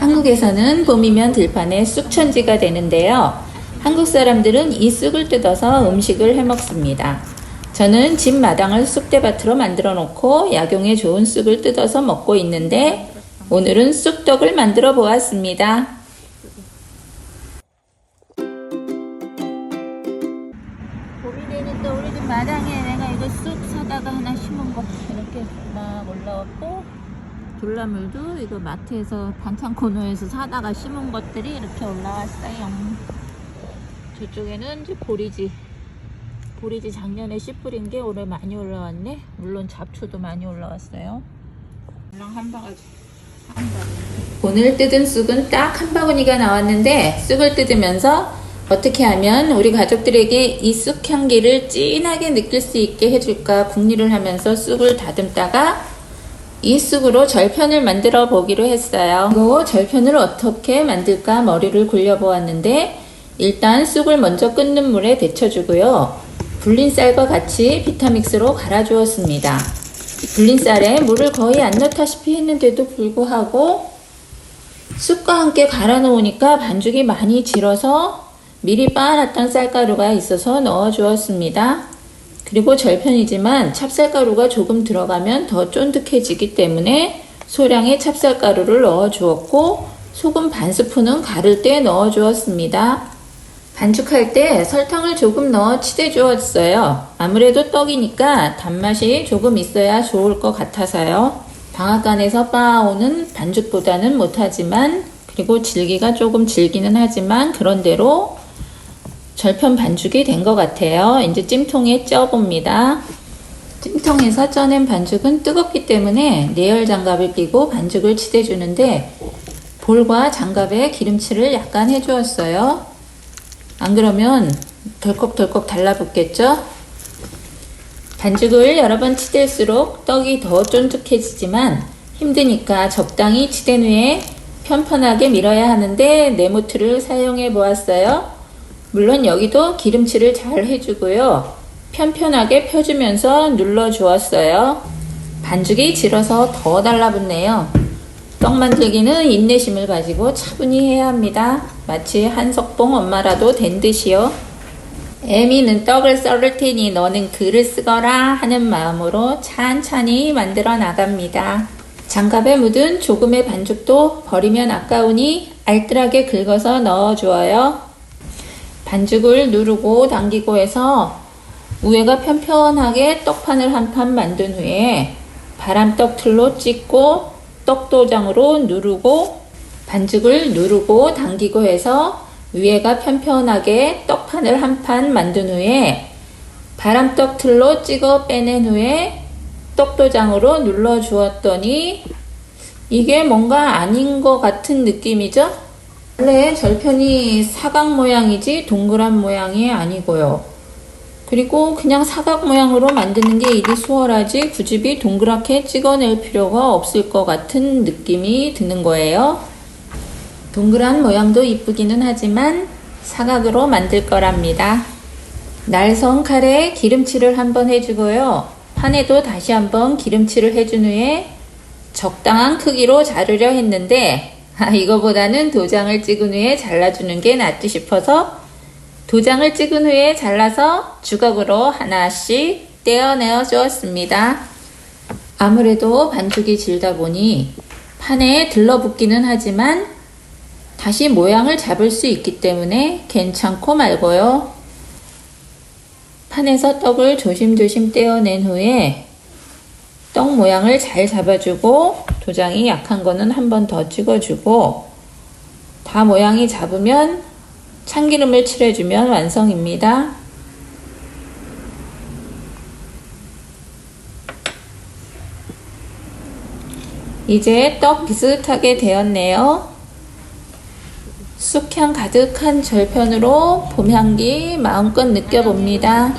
한국에서는 봄이면 들판에 쑥천지가 되는데요. 한국 사람들은 이 쑥을 뜯어서 음식을 해 먹습니다. 저는 집 마당을 쑥대밭으로 만들어 놓고 약용에 좋은 쑥을 뜯어서 먹고 있는데 오늘은 쑥떡을 만들어 보았습니다. 봄이 되니까 우리 집 마당에 내가 이거 쑥 사다가 하나 심은 거 이렇게 막 올라왔고 돌나물도 이거 마트에서 반찬 코너에서 사다가 심은 것들이 이렇게 올라왔어요. 저쪽에는 이제 보리지. 보리지 작년에 씨 뿌린 게 올해 많이 올라왔네. 물론 잡초도 많이 올라왔어요. 한 바가지. 한 바가지. 오늘 뜯은 쑥은 딱 한 바구니가 나왔는데 쑥을 뜯으면서 어떻게 하면 우리 가족들에게 이 쑥 향기를 진하게 느낄 수 있게 해줄까 궁리를 하면서 쑥을 다듬다가 이 쑥으로 절편을 만들어 보기로 했어요. 이거 절편을 어떻게 만들까 머리를 굴려 보았는데 일단 쑥을 먼저 끓는 물에 데쳐주고요. 불린 쌀과 같이 비타믹스로 갈아주었습니다. 불린 쌀에 물을 거의 안 넣다시피 했는데도 불구하고 쑥과 함께 갈아 놓으니까 반죽이 많이 질어서 미리 빻아놨던 쌀가루가 있어서 넣어 주었습니다. 그리고 절편이지만 찹쌀가루가 조금 들어가면 더 쫀득해지기 때문에 소량의 찹쌀가루를 넣어 주었고 소금 반 스푼은 가를 때 넣어 주었습니다. 반죽할 때 설탕을 조금 넣어 치대 주었어요. 아무래도 떡이니까 단맛이 조금 있어야 좋을 것 같아서요. 방앗간에서 빻아오는 반죽보다는 못하지만 그리고 질기가 조금 질기는 하지만 그런대로 절편 반죽이 된 것 같아요. 이제 찜통에 쪄봅니다. 찜통에서 쪄낸 반죽은 뜨겁기 때문에 내열 장갑을 끼고 반죽을 치대주는데 볼과 장갑에 기름칠을 약간 해주었어요. 안 그러면 덜컥덜컥 달라붙겠죠? 반죽을 여러 번 치댈수록 떡이 더 쫀득해지지만 힘드니까 적당히 치댄 후에 편편하게 밀어야 하는데 네모트를 사용해 보았어요. 물론 여기도 기름칠을 잘 해주고요. 편편하게 펴주면서 눌러 주었어요. 반죽이 질어서 더 달라붙네요. 떡 만들기는 인내심을 가지고 차분히 해야 합니다. 마치 한석봉 엄마라도 된 듯이요. 애미는 떡을 썰을 테니 너는 글을 쓰거라 하는 마음으로 찬찬히 만들어 나갑니다. 장갑에 묻은 조금의 반죽도 버리면 아까우니 알뜰하게 긁어서 넣어 주어요. 반죽을 누르고 당기고 해서 위에가 편편하게 떡판을 한 판 만든 후에 바람떡 틀로 찍고 떡도장으로 누르고 반죽을 누르고 당기고 해서 위에가 편편하게 떡판을 한 판 만든 후에 바람떡 틀로 찍어 빼낸 후에 떡도장으로 눌러 주었더니 이게 뭔가 아닌 것 같은 느낌이죠? 원래 절편이 사각 모양이지 동그란 모양이 아니고요. 그리고 그냥 사각 모양으로 만드는 게 일이 수월하지 굳이 동그랗게 찍어낼 필요가 없을 것 같은 느낌이 드는 거예요. 동그란 모양도 이쁘기는 하지만 사각으로 만들 거랍니다. 날성 칼에 기름칠을 한번 해주고요. 판에도 다시 한번 기름칠을 해준 후에 적당한 크기로 자르려 했는데 아, 이거보다는 도장을 찍은 후에 잘라주는 게 낫지 싶어서 도장을 찍은 후에 잘라서 주걱으로 하나씩 떼어내어 주었습니다. 아무래도 반죽이 질다 보니 판에 들러붙기는 하지만 다시 모양을 잡을 수 있기 때문에 괜찮고 말고요. 판에서 떡을 조심조심 떼어낸 후에 떡 모양을 잘 잡아주고 도장이 약한 거는 한 번 더 찍어주고 다 모양이 잡으면 참기름을 칠해주면 완성입니다. 이제 떡 비슷하게 되었네요. 쑥향 가득한 절편으로 봄향기 마음껏 느껴봅니다.